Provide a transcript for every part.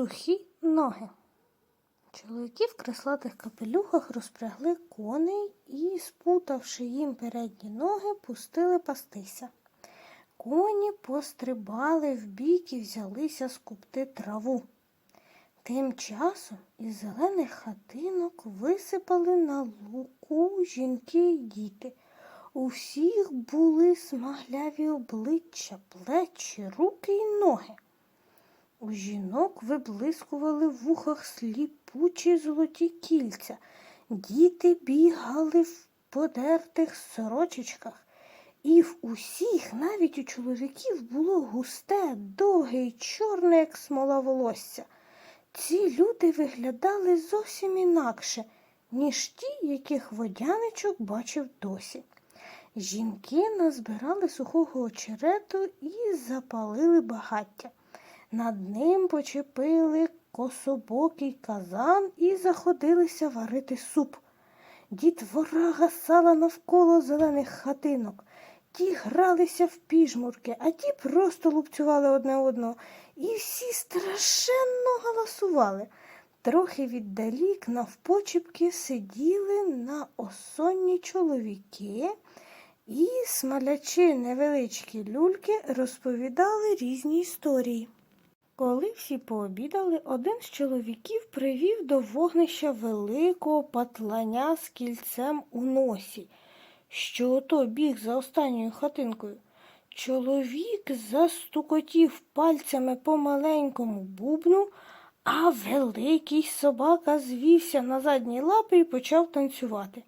Сухі ноги. Чоловіки в креслатих капелюхах розпрягли коней і, спутавши їм передні ноги, пустили пастися. Коні пострибали вбік і взялися скупти траву. Тим часом із зелених хатинок висипали на луку жінки й діти. У всіх були смагляві обличчя, плечі, руки й ноги. У жінок виблискували в вухах сліпучі золоті кільця. Діти бігали в подертих сорочечках. І в усіх, навіть у чоловіків, було густе, довге й чорне, як смола волосся. Ці люди виглядали зовсім інакше, ніж ті, яких водяничок бачив досі. Жінки назбирали сухого очерету і запалили багаття. Над ним почепили кособокий казан і заходилися варити суп. Дітвора гасала навколо зелених хатинок. Ті гралися в піжмурки, а ті просто лупцювали одне одного. І всі страшенно галасували. Трохи віддалік навпочіпки сиділи на осонні чоловіки і, смалячи невеличкі люльки, розповідали різні історії. Коли всі пообідали, один з чоловіків привів до вогнища великого патланя з кільцем у носі, що ото біг за останньою хатинкою. Чоловік застукотів пальцями по маленькому бубну, а великий собака звівся на задні лапи і почав танцювати.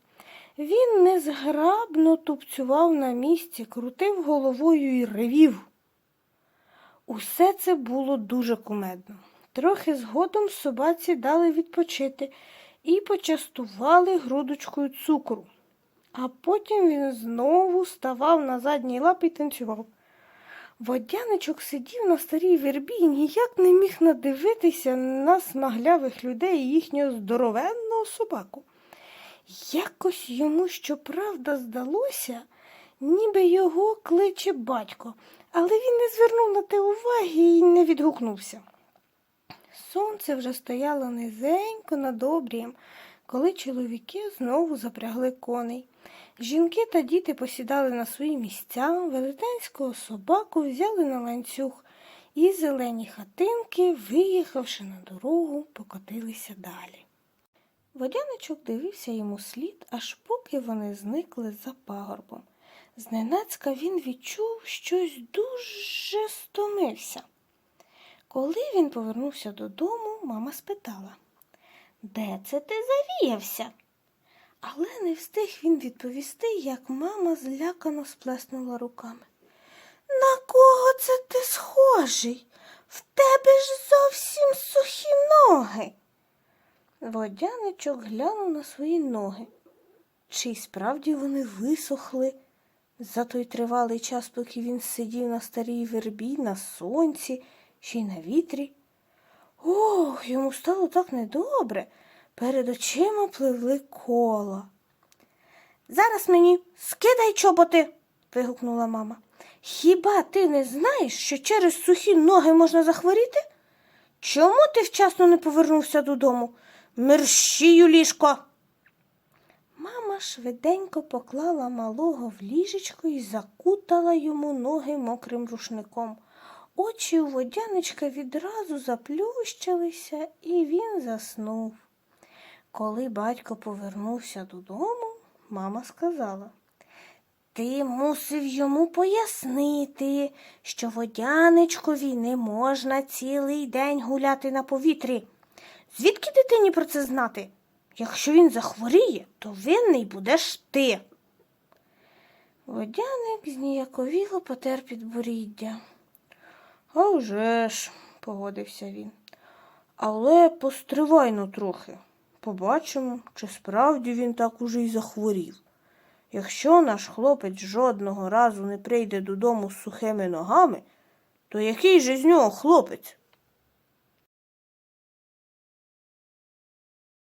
Він незграбно тупцював на місці, крутив головою і ревів. Усе це було дуже кумедно. Трохи згодом собаці дали відпочити і почастували грудочкою цукру. А потім він знову ставав на задній лапі і танцював. Водяничок сидів на старій вербі і ніяк не міг надивитися на смаглявих людей і їхнього здоровенного собаку. Якось йому, щоправда, здалося, ніби його кличе батько, але він не звернув на те уваги і не відгукнувся. Сонце вже стояло низенько над обрієм, коли чоловіки знову запрягли коней. Жінки та діти посідали на свої місця, велетенського собаку взяли на ланцюг, і зелені хатинки, виїхавши на дорогу, покотилися далі. Водяничок дивився йому слід, аж поки вони зникли за пагорбом. Зненацька він відчув щось дуже стомився. Коли він повернувся додому, мама спитала, де це ти завіявся? Але не встиг він відповісти, як мама злякано сплеснула руками. На кого це ти схожий? В тебе ж зовсім сухі ноги. Водяничок глянув на свої ноги. Чи справді вони висохли за той тривалий час, поки він сидів на старій вербі, на сонці, ще й на вітрі? Ох, йому стало так недобре. Перед очима пливли кола. Зараз мені скидай чоботи, вигукнула мама. Хіба ти не знаєш, що через сухі ноги можна захворіти? Чому ти вчасно не повернувся додому? Мерщію ліжко. Мама швиденько поклала малого в ліжечко і закутала йому ноги мокрим рушником. Очі у водяничка відразу заплющилися, і він заснув. Коли батько повернувся додому, мама сказала Ти мусив йому пояснити, що водяничкові не можна цілий день гуляти на повітрі. Звідки дитині про це знати? Якщо він захворіє, то винний будеш ти. Водяник зніяковіло потер підборіддя. «А вже ж», – погодився він. Але постривай ну трохи. Побачимо, чи справді він так уже й захворів. Якщо наш хлопець жодного разу не прийде додому з сухими ногами, то який же з нього хлопець?